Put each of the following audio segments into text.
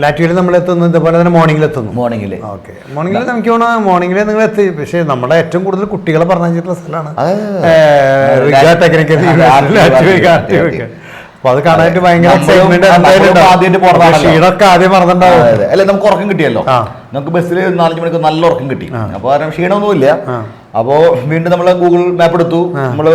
ലാറ്റ്വിയയിൽ നമ്മൾ എത്തുന്നു ഇതുപോലെ തന്നെ മോർണിംഗിൽ എത്തുന്നു. മോർണിംഗിൽ ഓക്കെ മോർണിംഗിൽ നമുക്ക് മോർണിംഗിൽ നിങ്ങൾ എത്തി. പക്ഷേ നമ്മുടെ ഏറ്റവും കൂടുതൽ കുട്ടികളെ പറഞ്ഞിട്ടുള്ള സ്ഥലമാണ്. അപ്പൊ അത് കാണാനായിട്ട് ഭയങ്കര നമ്മളും- എക്സൈറ്റ്മെന്റ് നമ്മളും ആദ്യമായിട്ട് പോണതാണല്ലോ. ക്ഷീണമൊക്കെ ആദ്യം മറന്നിട്ടുണ്ടാവും. അല്ലെ നമുക്ക് ഉറക്കം കിട്ടിയല്ലോ. നമുക്ക് ബസ്സിൽ നാലഞ്ച് മണിക്ക് നല്ല ഉറക്കം കിട്ടി. അപ്പൊ കാരണം ക്ഷീണമൊന്നുമില്ല. അപ്പോ വീണ്ടും നമ്മൾ ഗൂഗിൾ മാപ്പ് എടുത്തു. നമ്മൾ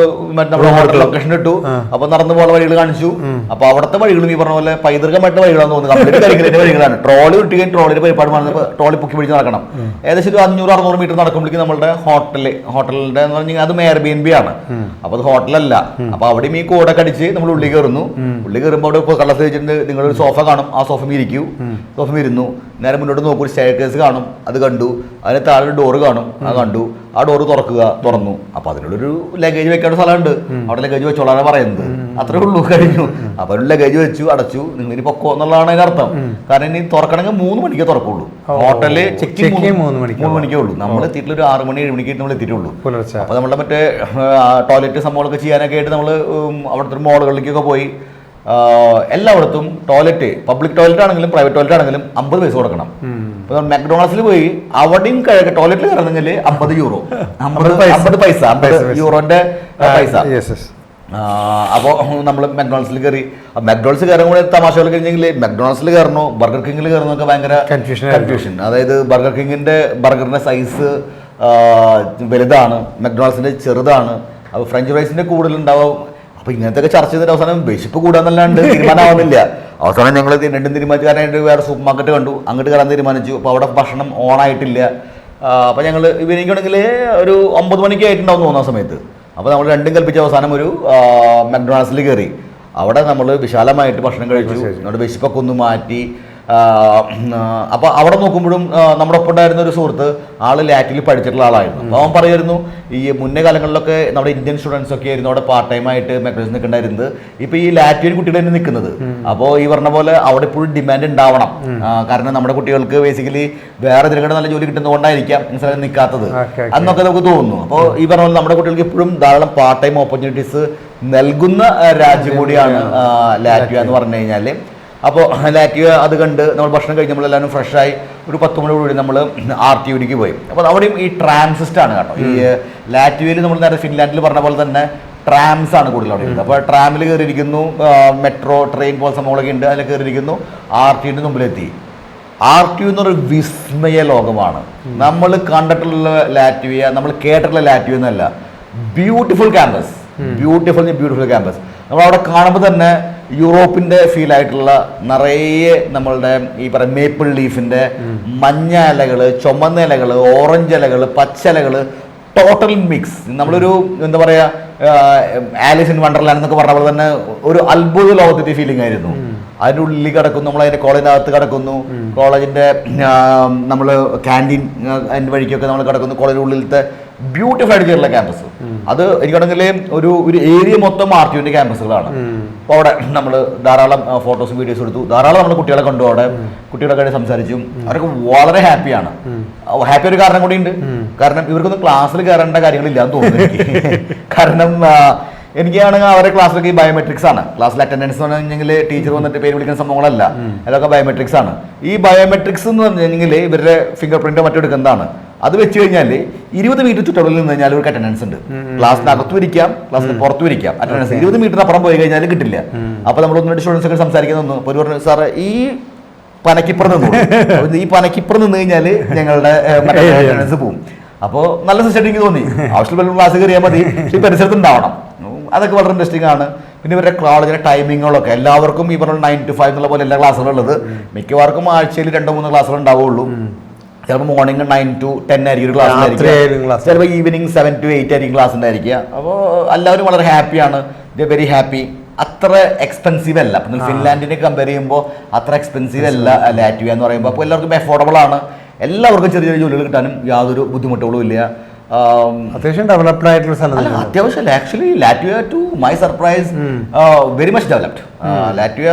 നമ്മുടെ ലൊക്കേഷൻ ഇട്ടു. അപ്പൊ നടന്നു പോകുന്ന വഴികൾ കാണിച്ചു. അപ്പൊ അവിടുത്തെ വഴികളും ഈ പറഞ്ഞ പോലെ പൈതൃകമായിട്ട് വഴികളാണെന്ന് തോന്നുന്നു. കംപ്ലീറ്റ് വഴികളാണ്. ട്രോളി കിട്ടുകയും ട്രോളിന്റെ പരിപാടി വന്നപ്പോൾ ട്രോളി പൊക്കി പിടിച്ച് നടക്കണം. ഏകദേശം ഒരു അഞ്ഞൂറ് അറുന്നൂറ് മീറ്റർ നടക്കുമ്പോഴേക്കും നമ്മുടെ ഹോട്ടൽ ഹോട്ടലിന്റെ എന്ന് പറഞ്ഞാൽ അത് മേയർ ബി എൻ ബി ആണ് അപ്പൊ അത് ഹോട്ടലല്ല. അപ്പൊ അവിടെയും ഈ കോടൊക്കെ അടിച്ച് നമ്മൾ ഉള്ളിൽ കയറുന്നു. ഉള്ളിൽ കയറുമ്പോൾ അവിടെ ഇപ്പോൾ കള്ളസ് വെച്ചിട്ടുണ്ട് നിങ്ങളൊരു സോഫ കാണും. ആ സോഫ ഇരിക്കൂ. സോഫ ഇരുന്നു. നേരെ മുന്നോട്ട് നോക്കൂ. ഒരു സ്റ്റെയർ കേസ് കാണും. അത് കണ്ടു. അതിന് താഴെ ഡോറ് കാണും. അത് കണ്ടു. ആ ഡോറ് തുറക്കുക തുറന്നു. അപ്പൊ അതിനുള്ളൊരു ലഗേജ് വെക്കേണ്ട സ്ഥലമുണ്ട്. അവിടെ ലഗേജ് വെച്ചോളാണ് പറയുന്നത്. അത്രേ ഉള്ളൂ കഴിഞ്ഞു. അപ്പൊ ലഗേജ് വെച്ചു അടച്ചു. നിങ്ങൾ ഇനി പൊക്കോ എന്നുള്ളതാണ് അതിന്റെ അർത്ഥം. കാരണം ഇനി തുറക്കണമെങ്കിൽ മൂന്ന് മണിക്കേ തുറക്കുള്ളൂ. ഹോട്ടലിൽ ചെക്ക് മൂന്ന് മണിക്ക്. ഉള്ളൂ. നമ്മൾ എത്തിയിട്ടുള്ള ഒരു ആറ് മണി ഏഴ് മണിക്ക് നമ്മൾ എത്തിയിട്ടുള്ളൂ. അപ്പൊ നമ്മളെ മറ്റേ ടോയ്ലറ്റ് സംഭവങ്ങളൊക്കെ ചെയ്യാനൊക്കെ ആയിട്ട് നമ്മൾ അവിടുത്തെ മോളുകളിലേക്കൊക്കെ പോയി എല്ലായിടത്തും ടോയ്ലറ്റ് പബ്ലിക് ടോയ്ലറ്റ് ആണെങ്കിലും പ്രൈവറ്റ് ടോയ്ലറ്റ് ആണെങ്കിലും അമ്പത് പൈസ കൊടുക്കണം. ഇപ്പോൾ മെക്ഡൊണാൾഡ്സിൽ പോയി അവിടെയും ടോയ്ലറ്റിൽ കിടന്നെങ്കിൽ അമ്പത് യൂറോ. അമ്പത് പൈസ. അമ്പത് പൈസ അമ്പത് യൂറോന്റെ പൈസ. അപ്പോൾ നമ്മൾ മെക്ഡോണൽസിൽ കയറി മെക്ഡോണൽസ് കയറാൻ കൂടെ തമാശകൾ കഴിഞ്ഞെങ്കിൽ മെക്ഡോണൽസിൽ കയറണോ ബർഗർ കിങ്ങിൽ കയറണമൊക്കെ ഭയങ്കര ആയിരുന്നു. കൺഫ്യൂഷൻ അതായത് ബർഗർ കിങ്ങിന്റെ ബർഗറിന്റെ സൈസ് വലുതാണ് മെക്ഡോണൽസിന്റെ ചെറുതാണ്. അപ്പോൾ ഫ്രഞ്ച് ഫ്രൈസിന്റെ കൂടുതലുണ്ടാവും. അപ്പോൾ ഇങ്ങനത്തെ ചർച്ച ചെയ്തിട്ട് അവസാനം വിശപ്പ് കൂടാന്നല്ലാണ്ട് തീരുമാനമാവുന്നില്ല. അവസാനം ഞങ്ങൾ രണ്ടും തീരുമാനിച്ചു വേറെ സൂപ്പർ മാർക്കറ്റ് കണ്ടു. അങ്ങോട്ട് കയറാൻ തീരുമാനിച്ചു. അപ്പോൾ അവിടെ ഭക്ഷണം ഓണായിട്ടില്ല അപ്പോൾ ഞങ്ങൾ എനിക്കാണെങ്കിൽ ഒരു ഒമ്പത് മണിക്ക് ആയിട്ടുണ്ടാവും തോന്നുന്ന സമയത്ത്. അപ്പോൾ നമ്മൾ രണ്ടും കൽപ്പിച്ച അവസാനം ഒരു മെക്ഡൊണാൾഡ്സിൽ കയറി അവിടെ നമ്മൾ വിശാലമായിട്ട് ഭക്ഷണം കഴിച്ചു. നമ്മുടെ വിശപ്പൊക്കെ ഒന്ന് മാറ്റി. അപ്പോൾ അവിടെ നോക്കുമ്പോഴും നമ്മുടെ ഒപ്പം ഉണ്ടായിരുന്ന ഒരു സുഹൃത്ത് ആൾ ലാറ്റിൽ പഠിച്ചിട്ടുള്ള ആളായിരുന്നു. അപ്പോൾ അവൻ പറയുമായിരുന്നു ഈ മുന്നേ കാലങ്ങളിലൊക്കെ നമ്മുടെ ഇന്ത്യൻ സ്റ്റുഡൻസ് ഒക്കെ ആയിരുന്നു അവിടെ പാർട്ട് ടൈം ആയിട്ട് മെക്ഡോണൽസ് നിൽക്കുന്നുണ്ടായിരുന്നത് ഇപ്പോൾ ഈ ലാറ്റിയൻ കുട്ടികൾ തന്നെ നിൽക്കുന്നത്. അപ്പോൾ ഈ പറഞ്ഞ പോലെ അവിടെ ഇപ്പോഴും ഡിമാൻഡ് ഉണ്ടാവണം. കാരണം നമ്മുടെ കുട്ടികൾക്ക് ബേസിക്കലി വേറെ ഇതിലൂടെ നല്ല ജോലി കിട്ടുന്നതുകൊണ്ടായിരിക്കാം സ്ഥലം നിൽക്കാത്തത്. okay. നമുക്ക് തോന്നുന്നു. അപ്പോൾ ഈ പറഞ്ഞ പോലെ നമ്മുടെ കുട്ടികൾക്ക് ഇപ്പോഴും ധാരാളം പാർട്ട് ടൈം ഓപ്പർച്യൂണിറ്റീസ് നൽകുന്ന രാജ്യം കൂടിയാണ് ലാറ്റിയ ലാറ്റ്വിയ എന്ന് പറഞ്ഞു കഴിഞ്ഞാൽ അപ്പോൾ ലാറ്റിയ അത് കണ്ട് നമ്മൾ ഭക്ഷണം കഴിഞ്ഞ് നമ്മളെല്ലാവരും ഫ്രഷായി ഒരു പത്ത് മണിയോടുകൂടി നമ്മൾ ആർ ടി യുടിക്ക് പോയി. അപ്പോൾ അവിടെയും ഈ ട്രാൻസിസ്റ്റാണ് കേട്ടോ. ഈ ലാറ്റ്വിയയിൽ നമ്മൾ നേരെ ഫിൻലാൻഡിൽ പറഞ്ഞ പോലെ തന്നെ ട്രാംസ് ആണ് കൂടുതൽ അവിടെ ഉള്ളത്. അപ്പോൾ ട്രാമിൽ കയറിയിരിക്കുന്നു മെട്രോ ട്രെയിൻ പോലെ സംഭവങ്ങളൊക്കെ ഉണ്ട് അതിൽ കയറിയിരിക്കുന്നു ആർ ടി യുന്റെ മുമ്പിലെത്തി. ആർ ടി യു എന്നൊരു വിസ്മയ ലോകമാണ്. നമ്മൾ കണ്ടിട്ടുള്ള ലാറ്റ്വിയ നമ്മൾ കേട്ടിട്ടുള്ള ലാറ്റ്വിയ എന്നല്ല beautiful campus beautiful beautiful campus നമ്മൾ അവിടെ കാണുമ്പോൾ തന്നെ യൂറോപ്പിന്റെ ഫീലായിട്ടുള്ള നിറയെ നമ്മളുടെ ഈ പറയുന്ന മേപ്പിൾ ലീഫിന്റെ മഞ്ഞ ഇലകൾ ചുമന്ന ഇലകൾ ഓറഞ്ച് ഇലകൾ പച്ചിലകൾ ടോട്ടൽ മിക്സ് നമ്മളൊരു എന്താ പറയുക ആലിസ് ഇൻ വണ്ടർലാൻഡ് എന്നൊക്കെ പറഞ്ഞ പോലെ തന്നെ ഒരു അത്ഭുത ലോകത്തിന്റെ ഫീലിംഗ് ആയിരുന്നു. അതിന്റെ ഉള്ളിൽ കിടക്കുന്നു നമ്മൾ കോളേജിന്റെ കോളേജിനകത്ത് കിടക്കുന്നു. കോളേജിന്റെ നമ്മൾ ക്യാന്റീൻ അതിന്റെ വഴിക്കൊക്കെ നമ്മൾ കിടക്കുന്നു. കോളേജിന്റെ ഉള്ളിലത്തെ ബ്യൂട്ടിഫുൾ ആയിട്ട് ചെയ്തിട്ടുള്ള ക്യാമ്പസ്. അത് എനിക്കാണെങ്കിൽ ഒരു ഒരു ഏരിയ മൊത്തം ആർ ടി ക്യാമ്പസുകളാണ് അപ്പോൾ അവിടെ നമ്മൾ ധാരാളം ഫോട്ടോസും വീഡിയോസും എടുത്തു. ധാരാളം നമ്മൾ കുട്ടികളെ കണ്ടു അവിടെ. കുട്ടികളൊക്കെ കഴിഞ്ഞ് സംസാരിച്ചു. അവരൊക്കെ വളരെ ഹാപ്പിയാണ്. ഹാപ്പി ഒരു കാരണം കൂടി ഉണ്ട്. കാരണം ഇവർക്കൊന്നും ക്ലാസ്സിൽ കയറേണ്ട കാര്യങ്ങളില്ല എന്ന് തോന്നുന്നു കാരണം എനിക്കാണെങ്കിൽ അവരുടെ ക്ലാസ്സിലൊക്കെ ഈ ബയോമെട്രിക്സ് ആണ്. ക്ലാസ്സിൽ അറ്റൻഡൻസ് എന്ന് പറഞ്ഞെങ്കിൽ ടീച്ചർ വന്നിട്ട് പേര് വിളിക്കുന്ന സംഭവങ്ങളല്ല. അതൊക്കെ ബയോമെട്രിക്സ് ആണ്. ഈ ബയോമെട്രിക്സ് എന്ന് പറഞ്ഞെങ്കിൽ ഇവരുടെ ഫിംഗർ പ്രിന്റോ മറ്റോ എടുക്കുന്നതാണ് അത് വെച്ച് കഴിഞ്ഞാൽ ഇരുപത് മീറ്റർ ചുറ്റളവിൽ നിന്ന് കഴിഞ്ഞാൽ ഒരു അറ്റൻഡൻസ് ഉണ്ട്. ക്ലാസ്സിനകത്തും ഇരിക്കാം ക്ലാസ്സിന് പുറത്തും ഇരിക്കാം. അറ്റൻഡൻസ് ഇരുപത് മീറ്ററിന് അപ്പുറം പോയി കഴിഞ്ഞാൽ കിട്ടില്ല. അപ്പൊ നമ്മൾ ഒന്ന് രണ്ട് സ്റ്റുഡൻസ് ഒക്കെ സംസാരിക്കുന്ന അപ്പോൾ ഒരു പറഞ്ഞു സാറേ ഈ പനക്കിപ്പുറം നിന്നു ഈ പനക്കിപ്പുറം നിന്ന് കഴിഞ്ഞാൽ ഞങ്ങളുടെ അറ്റൻഡൻസ് പോകും. അപ്പോൾ നല്ല സിസ്റ്റം എനിക്ക് തോന്നി. ആവശ്യമുള്ള ക്ലാസ് കയറിയാൽ മതി. ഈ പരിസരത്ത് ഉണ്ടാവണം. അതൊക്കെ വളരെ ഇൻട്രസ്റ്റിംഗ് ആണ്. പിന്നെ ഇവരുടെ കോളേജിലെ ടൈമിങ്ങുകളൊക്കെ എല്ലാവർക്കും ഈ പറഞ്ഞ നയൻ ടു ഫൈവ് എന്നുള്ള പോലെ എല്ലാ ക്ലാസ്സുകളും ഉള്ളത്. മിക്കവാർക്കും ആഴ്ചയിൽ രണ്ടോ മൂന്നോ ക്ലാസ്സുകൾ ഉണ്ടാവുള്ളൂ ചിലപ്പോൾ മോർണിംഗ് നയൻ ടു ടെൻ ആയിരിക്കും ഒരു ക്ലാസ് class. ചിലപ്പോൾ ഈവനിങ് സെവൻ ടു എയ്റ്റ് ആയിരിക്കും ക്ലാസ് ഉണ്ടായിരിക്കുക. അപ്പോൾ എല്ലാവരും വളരെ ഹാപ്പിയാണ് ദ വെരി ഹാപ്പി അത്ര എക്സ്പെൻസീവ് അല്ല. അപ്പം ഫിൻലാൻഡിനെ കമ്പയർ ചെയ്യുമ്പോൾ അത്ര എക്സ്പെൻസീവ് അല്ല ലാറ്റ്വിയ എന്ന് പറയുമ്പോൾ അപ്പോൾ എല്ലാവർക്കും അഫോർഡബിൾ ആണ്. എല്ലാവർക്കും ചെറിയ ചെറിയ ജോലികൾ കിട്ടാനും യാതൊരു ബുദ്ധിമുട്ടുകളും ഇല്ല. അത്യാവശ്യം ഡെവലപ്ഡ് ആയിട്ടുള്ള സ്ഥലം അത്യാവശ്യം actually Latvia to my surprise very much developed Latvia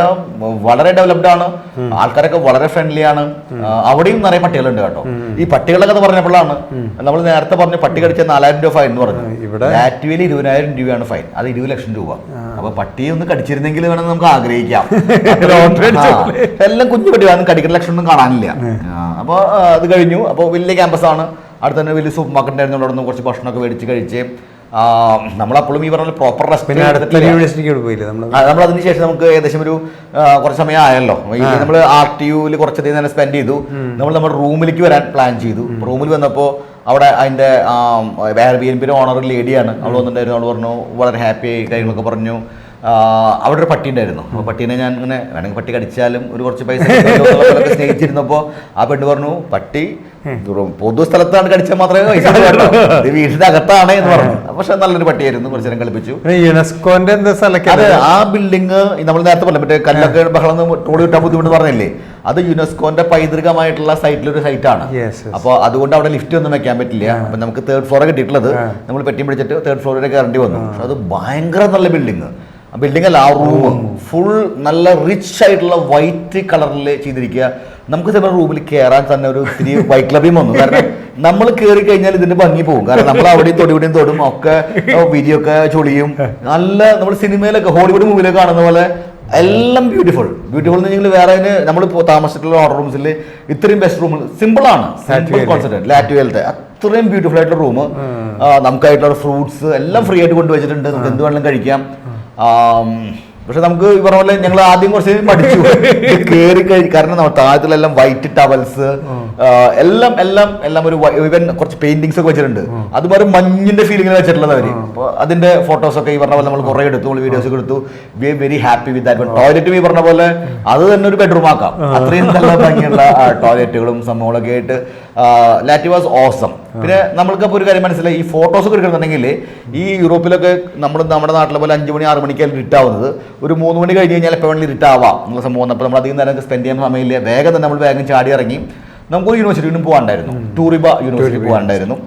വളരെ ഡെവലപ്ഡ് ആണ്. ആൾക്കാരൊക്കെ വളരെ ഫ്രണ്ട്ലി ആണ്. ആ, അവിടെയും നിറയെ പട്ടികളുണ്ട് കേട്ടോ. ഈ പട്ടികളൊക്കെ എന്ന് പറഞ്ഞപ്പോഴാണ് നമ്മൾ നേരത്തെ പറഞ്ഞ പട്ടി കടിച്ച നാലായിരം രൂപ ഫൈൻ എന്ന് പറഞ്ഞു ഇവിടെ- ലാറ്റ്വിയയിൽ ഇരുപതിനായിരം രൂപയാണ് ഫൈൻ അത് ഇരുപത് ലക്ഷം രൂപ. അപ്പൊ പട്ടി ഒന്ന് കടിച്ചിരുന്നെങ്കിൽ വേണമെന്ന് നമുക്ക് ആഗ്രഹിക്കാം. എല്ലാം കുഞ്ഞു പട്ടി കടിക്കുന്ന ലക്ഷണം ഒന്നും കാണാനില്ല അപ്പോൾ അത് കഴിഞ്ഞു. അപ്പോൾ വലിയ ക്യാമ്പസാണ് അടുത്ത് തന്നെ വലിയ സൂപ്പർ മാർക്കറ്റ് ആയിരുന്നു അവിടെ നിന്ന് കുറച്ച് ഭക്ഷണമൊക്കെ മേടിച്ച് കഴിച്ച്. നമ്മളപ്പോഴും ഈ പറഞ്ഞ പ്രോപ്പർ റെസ്പെക്ട് നമ്മൾ അതിന് ശേഷം നമുക്ക് ഏകദേശം ഒരു കുറച്ച് സമയം ആയല്ലോ. നമ്മൾ ആർ ടി യുവിൽ കുറച്ച് അധികം തന്നെ സ്പെൻഡ് ചെയ്തു. നമ്മൾ നമ്മുടെ റൂമിലേക്ക് വരാൻ പ്ലാൻ ചെയ്തു. റൂമിൽ വന്നപ്പോൾ അവിടെ അതിന്റെ വേറെ ബി എൻ പിയുടെ ഓണർ ലേഡിയാണ് അവൾ വന്നിട്ടുണ്ടായിരുന്നു. അവൾ പറഞ്ഞു വളരെ ഹാപ്പി ആയി കാര്യങ്ങളൊക്കെ പറഞ്ഞു. അവിടെ ഒരു പട്ടി ഉണ്ടായിരുന്നു. അപ്പോൾ പട്ടീനെ ഞാൻ ഇങ്ങനെ വേണമെങ്കിൽ പട്ടി കടിച്ചാലും ഒരു കുറച്ച് പൈസ സ്നേഹിച്ചിരുന്നപ്പോൾ ആ പെണ്ണ് പറഞ്ഞു പട്ടി പൊതു സ്ഥലത്താണ് കടിച്ചാൽ മാത്രമേ പൈസ. ഇത് വീടിന്റെ അകത്താണ് എന്ന് പറഞ്ഞു. പക്ഷെ നല്ലൊരു പട്ടിയായിരുന്നു. കുറച്ച് നേരം കളിപ്പിച്ചു. യുനെസ്കോന്റെ അതെ ആ ബിൽഡിങ് നമ്മൾ നേരത്തെ പറഞ്ഞു മറ്റേ കല്ലൊക്കെ ബഹളം ടോളി കിട്ടാൻ ബുദ്ധിമുട്ട് പറഞ്ഞില്ലേ? അത് യുനെസ്കോന്റെ പൈതൃകമായിട്ടുള്ള സൈറ്റിലൊരു സൈറ്റാണ്. അപ്പോൾ അതുകൊണ്ട് അവിടെ ലിഫ്റ്റ് ഒന്നും വെക്കാൻ പറ്റില്ല. അപ്പൊ നമുക്ക് തേർഡ് ഫ്ലോർ കിട്ടിയിട്ടുള്ളത് നമ്മൾ പെട്ടി പിടിച്ചിട്ട് തേർഡ് ഫ്ലോറിലേക്ക് കയറേണ്ടി വന്നു. പക്ഷെ അത് ഭയങ്കര നല്ല ബിൽഡിങ് ആ ബിൽഡിംഗ് അല്ല ആ റൂം ഫുൾ നല്ല റിച്ച് ആയിട്ടുള്ള വൈറ്റ് കളറിൽ ചെയ്തിരിക്കുക. നമുക്ക് ചിലപ്പോൾ റൂമിൽ കയറാൻ തന്നെ ഒരു ഇത്തിരി വൈറ്റ് ക്ലബിയും വന്നു. കാരണം നമ്മൾ കയറി കഴിഞ്ഞാൽ ഇതിന്റെ ഭംഗി പോകും. കാരണം നമ്മൾ അവിടെയും തൊടി തൊടും ഒക്കെ വിരിയൊക്കെ ചൊളിയും. നല്ല നമ്മൾ സിനിമയിലൊക്കെ ഹോളിവുഡ് മൂവിയിലൊക്കെ കാണുന്ന പോലെ എല്ലാം ബ്യൂട്ടിഫുൾ ബ്യൂട്ടിഫുൾ എന്ന് വെച്ചാൽ വേറെ നമ്മൾ താമസിച്ചിട്ടുള്ള ഓർഡർ റൂംസിൽ ഇത്രയും ബെസ്റ്റ് റൂം സിമ്പിൾ ആണ്. സിമ്പിൾ. കോൺസെപ്റ്റ് ലാറ്റ്വിയലത്തെ അത്രയും ബ്യൂട്ടിഫുൾ ആയിട്ടുള്ള റൂം നമുക്കായിട്ടുള്ള ഫ്രൂട്ട്സ് എല്ലാം ഫ്രീ ആയിട്ട് കൊണ്ടുവച്ചിട്ടുണ്ട്. നമുക്ക് എന്ത് വേണമെങ്കിലും കഴിക്കാം. പക്ഷെ നമുക്ക് ഈ പറഞ്ഞ പോലെ ഞങ്ങൾ ആദ്യം കുറച്ച് പഠിച്ചു കയറി കഴിഞ്ഞു കാരണം നമ്മൾ താഴത്തിലെല്ലാം വൈറ്റ് ടവൽസ് എല്ലാം എല്ലാം എല്ലാം ഒരു ഇവൻ കുറച്ച് പെയിന്റിങ്സ് ഒക്കെ വെച്ചിട്ടുണ്ട്. അതുപോലെ മഞ്ഞിന്റെ ഫീലിംഗിൽ വെച്ചിട്ടുള്ളത് അവർ. അപ്പോൾ അതിന്റെ ഫോട്ടോസ് ഒക്കെ ഈ പറഞ്ഞ പോലെ നമ്മൾ കുറെ എടുത്തു വീഡിയോസ് ഒക്കെ എടുത്തു. We very happy with that ടോയ്ലറ്റും ഈ പറഞ്ഞ പോലെ അത് തന്നെ ഒരു ബെഡ്റൂം ആക്കാം. അത്രയും നല്ല ഭംഗിയുള്ള ടോയ്ലറ്റുകളും സംഭവങ്ങളൊക്കെ ആയിട്ട് ലാറ്റ് വാസ് ഓസം പിന്നെ നമ്മൾക്ക് അപ്പോൾ ഒരു കാര്യം മനസ്സിലായി. ഈ ഫോട്ടോസ് ഒക്കെ എടുക്കണമെന്നുണ്ടെങ്കിൽ ഈ യൂറോപ്പിലൊക്കെ നമ്മൾ നമ്മുടെ നാട്ടിലെ പോലെ അഞ്ച് മണി ആറ് മണിക്കാണ് ഇരുട്ടാവുന്നത് ഒരു മൂന്ന് മണി കഴിഞ്ഞ് കഴിഞ്ഞാൽ എപ്പോൾ വേണമെങ്കിലും ഇരുട്ടാവാം എന്നുള്ള സംഭവം അപ്പോൾ നമ്മൾ അധികം നേരം സ്പെൻഡ് ചെയ്യാൻ സമയമില്ല. വേഗം തന്നെ നമ്മൾ വേഗം ചാടി ഇറങ്ങി. നമുക്കൊരു യൂണിവേഴ്സിറ്റിയിലും പോകാണ്ടായിരുന്നു ടൂറിബ യൂണിവേഴ്സിറ്റി പോകാണ്ടായിരുന്നു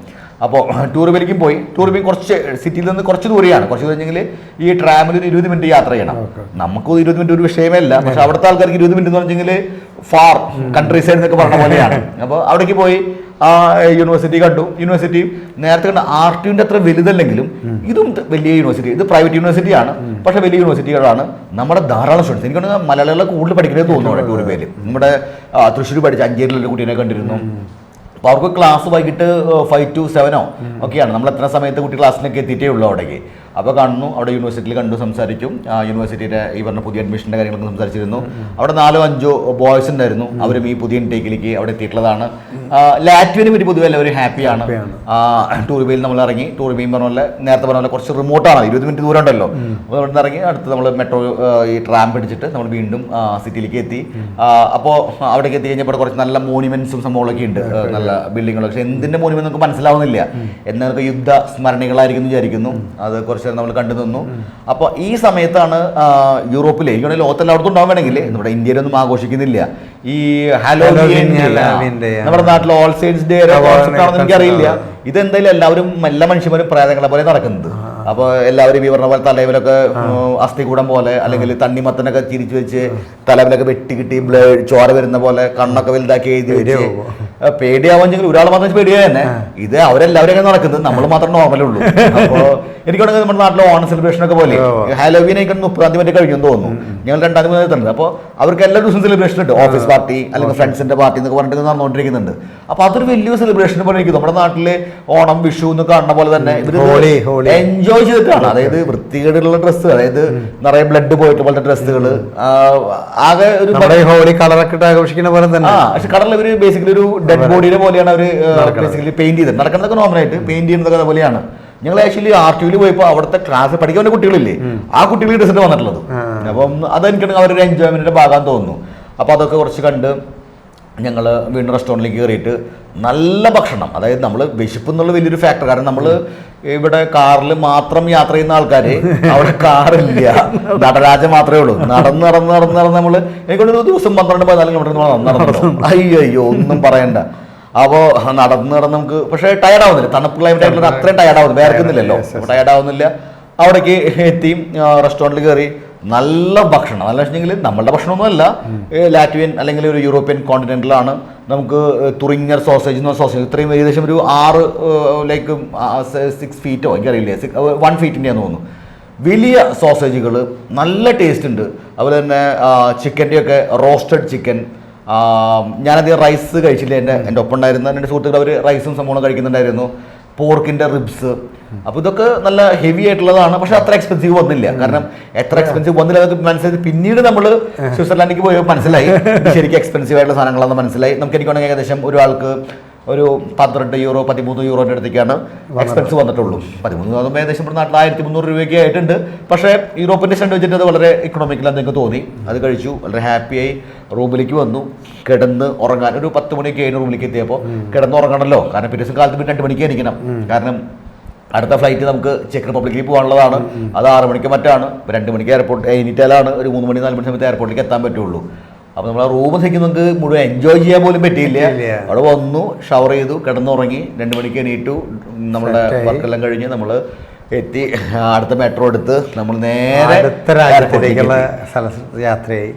അപ്പോൾ ടൂറിബിലേക്കും പോയി. ടൂറിബിൽ കുറച്ച് സിറ്റിയിൽ നിന്ന് കുറച്ച് ദൂരെയാണ്. കുറച്ച് കഴിഞ്ഞെങ്കിൽ ഈ ട്രാമിൽ ഒരു ഇരുപത് മിനിറ്റ് യാത്ര ചെയ്യണം. നമുക്ക് ഇരുപത് മിനിറ്റ് ഒരു വിഷയമേ അല്ല പക്ഷെ അവിടുത്തെ ആൾക്കാർക്ക് ഇരുപത് മിനിറ്റ് എന്ന് പറഞ്ഞെങ്കിൽ ഫാർ കൺട്രി സൈഡ് എന്നൊക്കെ പറഞ്ഞ പോലെയാണ്. അപ്പോൾ അവിടേക്ക് പോയി ആ യൂണിവേഴ്സിറ്റി കണ്ടു. യൂണിവേഴ്സിറ്റി നേരത്തെ കണ്ട ആർ ടിയുടെ അത്ര വലുതല്ലെങ്കിലും ഇതും വലിയ യൂണിവേഴ്സിറ്റി ഇത് പ്രൈവറ്റ് യൂണിവേഴ്സിറ്റിയാണ് പക്ഷേ വലിയ യൂണിവേഴ്സിറ്റികളാണ് നമ്മുടെ ധാരാളം സ്റ്റുഡൻസ് എനിക്ക് മലയാളികളെ കൂടുതൽ പഠിക്കണേ തോന്നുന്നു അവിടെ ടൂർ പേര് നമ്മുടെ തൃശ്ശൂർ പഠിച്ച അഞ്ചേരിയിലുള്ള കുട്ടീനെ കണ്ടിരുന്നു. അപ്പോൾ അവർക്ക് ക്ലാസ് വൈകിട്ട് ഫൈവ് ടു സെവനോ ഒക്കെയാണ്. നമ്മൾ എത്ര സമയത്ത് കുട്ടി ക്ലാസ്സിലേക്ക് എത്തിയിട്ടേ ഉള്ളൂ അവിടേക്ക്. അപ്പോൾ കാണുന്നു അവിടെ യൂണിവേഴ്സിറ്റിയിൽ കണ്ടു സംസാരിച്ചു ആ യൂണിവേഴ്സിറ്റിയുടെ ഈ പറഞ്ഞ പുതിയ അഡ്മിഷന്റെ കാര്യങ്ങളൊക്കെ സംസാരിച്ചിരുന്നു. അവിടെ നാലോ അഞ്ചോ ബോയ്സ് ഉണ്ടായിരുന്നു. അവരും ഈ പുതിയ ഇൻടേക്കിലേക്ക് അവിടെ എത്തിയിട്ടുള്ളതാണ്. ലാറ്റ്വിന് പറ്റി പൊതുവെ എല്ലാവരും ഹാപ്പിയാണ് ടൂറിബയിൽ നമ്മൾ ഇറങ്ങി ടൂറിബയിൽ പറഞ്ഞ പോലെ നേരത്തെ പറഞ്ഞ പോലെ കുറച്ച് റിമോട്ടാണ് ഇരുപത് മിനിറ്റ് ദൂരം ഉണ്ടല്ലോ അപ്പോൾ അവിടെ നിന്ന് ഇറങ്ങി അടുത്ത് നമ്മൾ മെട്രോ ഈ ട്രാം പിടിച്ചിട്ട് നമ്മൾ വീണ്ടും സിറ്റിയിലേക്ക് എത്തി. അപ്പോൾ അവിടേക്ക് എത്തി കഴിഞ്ഞപ്പോൾ കുറച്ച് നല്ല മോണിമെന്റ്സും സംഭവങ്ങളൊക്കെ ഉണ്ട്. നല്ല ബിൽഡിങ്ങുകളൊക്കെ പക്ഷെ എന്തിന്റെ മോണിമെന്റ് നമുക്ക് മനസ്സിലാവുന്നില്ല. എന്നൊക്കെ യുദ്ധ സ്മരണികളായിരിക്കും വിചാരിക്കുന്നു. അത് കുറച്ച് നേരം നമ്മൾ കണ്ടു നിന്നു. അപ്പോൾ ഈ സമയത്താണ് ആ, യൂറോപ്പിലെ എനിക്കാണെങ്കിൽ ലോകത്തെല്ലായിടത്തും ഉണ്ടാവും വേണമെങ്കിൽ. നമ്മുടെ ഇന്ത്യയിലൊന്നും ആഘോഷിക്കുന്നില്ല. ഈ ഹാലോവിൻ നമ്മുടെ നാട്ടിൽ ഓൾ സെയിൻസ് ഡേ കോൺസെപ്റ്റ് ആണെന്ന് എനിക്കറിയില്ല. ഇതെന്തായാലും എല്ലാവരും എല്ലാ മനുഷ്യന്മാരും പ്രേതങ്ങളെ പോലെ നടക്കുന്നത്. അപ്പോൾ എല്ലാവരും ഈ പറഞ്ഞ പോലെ തലവിലൊക്കെ അസ്ഥികൂടം പോലെ അല്ലെങ്കിൽ തണ്ണിമത്തനൊക്കെ ചിരിച്ചു വെച്ച് തലവിലൊക്കെ വെട്ടി കിട്ടി ബ്ലഡ് ചോര വരുന്ന പോലെ കണ്ണൊക്കെ വലുതാക്കി എഴുതി വെച്ച്. പേടിയാവുമെങ്കിൽ ഒരാൾ മാത്രം പേടിയാ തന്നെ ഇത് അവരെല്ലാവരും അങ്ങനെ നടക്കുന്നത്. നമ്മൾ മാത്രം നോർമലേ ഉള്ളൂ. അപ്പോൾ എനിക്കാണെങ്കിൽ നമ്മുടെ നാട്ടിലെ ഓണം സെലിബ്രേഷൻ ഒക്കെ പോലെ ഹാലോവിനെ ഹാലോവീൻ ഒക്കെ മുപ്പതാം തീയതി വരെ കഴിഞ്ഞു തോന്നുന്നു. ഞങ്ങൾ രണ്ടാം തീയതി തന്നെ. അപ്പോൾ അവർക്ക് എല്ലാ ദിവസവും സെലിബ്രേഷൻ ഉണ്ട്. ഓഫീസ് പാർട്ടി അല്ലെങ്കിൽ ഫ്രണ്ട്സിന്റെ പാർട്ടി എന്നൊക്കെ പറഞ്ഞിട്ട് നടന്നുകൊണ്ടിരിക്കുന്നുണ്ട്. അപ്പോൾ അതൊരു വലിയ സെലിബ്രേഷൻ പോലെ എനിക്ക് നമ്മുടെ നാട്ടിൽ ഓണം വിഷു എന്ന് കാണുന്ന പോലെ തന്നെ ഹോളി. എൻജോയ് ചെയ്തിട്ടാണ് അതായത് വൃത്തികേടുള്ള ഡ്രസ്സ് അതായത് നിറയെ ബ്ലഡ് പോയിട്ട് പോലത്തെ ഡ്രസ്സുകൾ ആകെ ഒരു ഹോളി കളറൊക്കെ ആഘോഷിക്കുന്ന പോലെ തന്നെ. പക്ഷെ കടലിൽ ഒരു ബേസിക്കലി ഒരു ഡെഡ് ബോഡിയുടെ പോലെയാണ് അവർ ബേസിക്കലി പെയിന്റ് ചെയ്തത്. നടക്കുന്നതൊക്കെ നോർമലായിട്ട് പെയിന്റ് ചെയ്യുന്നതൊക്കെ അതുപോലെയാണ് ഞങ്ങൾ ആക്ച്വലി ആർ ടി വിയിൽ പോയപ്പോൾ അവിടുത്തെ ക്ലാസ് പഠിക്കാൻ കുട്ടികളില്ലേ ആ കുട്ടികൾ ഡ്രസ്സിട്ട് വന്നിട്ടുള്ളത്. അപ്പം അതെനിക്ക് അവരൊരു എൻജോയ്മെന്റിന്റെ ഭാഗം തോന്നുന്നു. അപ്പോൾ അതൊക്കെ കുറച്ച് കണ്ട് ഞങ്ങൾ വീണ്ടും റെസ്റ്റോറന്റിലേക്ക് കയറിയിട്ട് നല്ല ഭക്ഷണം. അതായത് നമ്മൾ വിശപ്പ് എന്നുള്ള വലിയൊരു ഫാക്ടർ കാരണം നമ്മൾ ഇവിടെ കാറിൽ മാത്രം യാത്ര ചെയ്യുന്ന ആൾക്കാർ അവിടെ കാറില്ല. നടരാജ മാത്രമേ ഉള്ളൂ. നടന്ന് നടന്ന് നടന്ന് നടന്ന് നമ്മൾ എനിക്കൊരു ദിവസം പന്ത്രണ്ട് പതിനാല് കിലോമീറ്റർ നടന്നു അയ്യോ അയ്യോ ഒന്നും പറയണ്ട. അപ്പോൾ നടന്ന് നടന്ന് നമുക്ക് പക്ഷേ ടയർഡ് ആവുന്നില്ല. തണുപ്പ് ക്ലൈമറ്റ് ആയിട്ടുള്ള അത്രയും ടയർഡ് ആവുന്നു. വേർക്കുന്നില്ലല്ലോ. ടയർഡ് ആവുന്നില്ല. അവിടേക്ക് എത്തി റെസ്റ്റോറന്റിൽ കയറി നല്ല ഭക്ഷണം. നല്ല വെച്ചിട്ടുണ്ടെങ്കിൽ നമ്മളുടെ ഭക്ഷണമൊന്നുമല്ല. ലാറ്റ്വിയൻ അല്ലെങ്കിൽ ഒരു യൂറോപ്യൻ കോണ്ടിനെന്റിലാണ്. നമുക്ക് തുറിങ്ങർ സോസേജ് എന്ന് സോസേജ് ഇത്രയും ഏകദേശം ഒരു ആറ് ലൈക്ക് സിക്സ് ഫീറ്റോ എനിക്കറിയില്ല. വൺ ഫീറ്റിന്റെയാണെന്ന് തോന്നുന്നു. വലിയ സോസേജുകൾ നല്ല ടേസ്റ്റ് ഉണ്ട്. അതുപോലെ തന്നെ ചിക്കന്റെയൊക്കെ റോസ്റ്റഡ് ചിക്കൻ ഞാനധികം റൈസ് കഴിച്ചില്ല. എന്റെ എന്റെ ഒപ്പം ഉണ്ടായിരുന്ന എന്റെ സുഹൃത്തുക്കൾ അവർ റൈസും സംഭവം കഴിക്കുന്നുണ്ടായിരുന്നു. പോർക്കിന്റെ റിബ്സ്. അപ്പൊ ഇതൊക്കെ നല്ല ഹെവി ആയിട്ടുള്ളതാണ്. പക്ഷെ അത്ര എക്സ്പെൻസീവ് വന്നില്ല. കാരണം എത്ര എക്സ്പെൻസീവ് വന്നില്ല മനസ്സിലായി. പിന്നീട് നമ്മൾ സ്വിറ്റ്സർലാൻഡിലേക്ക് പോയപ്പോൾ മനസ്സിലായി. ശരിക്കും എക്സ്പെൻസീവ് ആയിട്ടുള്ള സാധനങ്ങളാണെന്ന് മനസ്സിലായി. നമുക്ക് എനിക്കാണെങ്കിൽ ഏകദേശം ഒരാൾക്ക് ഒരു പന്ത്രണ്ട് യൂറോ പതിമൂന്ന് യൂറോന്റെ അടുത്തേക്കാണ് എക്സ്പെൻസ് വന്നിട്ടുള്ളൂ. പതിമൂന്ന് അതുമ്പോൾ ഏകദേശം ഇവിടെ നാട്ടിൽ ആയിരത്തി മുന്നൂറ് രൂപയൊക്കെ ആയിട്ടുണ്ട്. പക്ഷേ യൂറോപ്പിന്റെ സ്റ്റാൻഡ് വെച്ചിട്ട് അത് വളരെ ഇക്കണോമിക്കലാന്ന് എനിക്ക് തോന്നി. അത് കഴിച്ചു വളരെ ഹാപ്പിയായി റൂമിലേക്ക് വന്നു. കിടന്ന് ഉറങ്ങാൻ ഒരു പത്ത് മണിയൊക്കെ കഴിഞ്ഞ് റൂമിലേക്ക് എത്തിയപ്പോൾ കിടന്ന് ഉറങ്ങണമല്ലോ കാരണം പിറ്റേ ദിവസം കാലത്ത് പിന്നെ രണ്ട് മണിക്ക് എണീക്കണം. കാരണം അടുത്ത ഫ്ലൈറ്റ് നമുക്ക് ചെക്ക് റിപ്പബ്ലിക്കിൽ പോകാനുള്ളതാണ്. അത് ആറ് മണിക്ക് മറ്റാണ്. രണ്ട് മണിക്ക് എയർപോർട്ട് എണീറ്റാലാണ് ഒരു മൂന്ന് മണി നാല് മണി സമയത്ത് എയർപോർട്ടിലേക്ക് എത്താൻ പറ്റുള്ളൂ. അപ്പോൾ നമ്മൾ ആ റൂം ശരിക്കും നമുക്ക് മുഴുവൻ എൻജോയ് ചെയ്യാൻ പോലും പറ്റിയില്ല. അവിടെ വന്നു ഷവർ ചെയ്തു കിടന്നുറങ്ങി. രണ്ട് മണിക്ക് എണീറ്റു. നമ്മുടെ വർക്കെല്ലാം കഴിഞ്ഞ് നമ്മൾ എത്തി. അടുത്ത മെട്രോ എടുത്ത് നമ്മൾ നേരെ അടുത്ത സ്ഥല യാത്രയായി.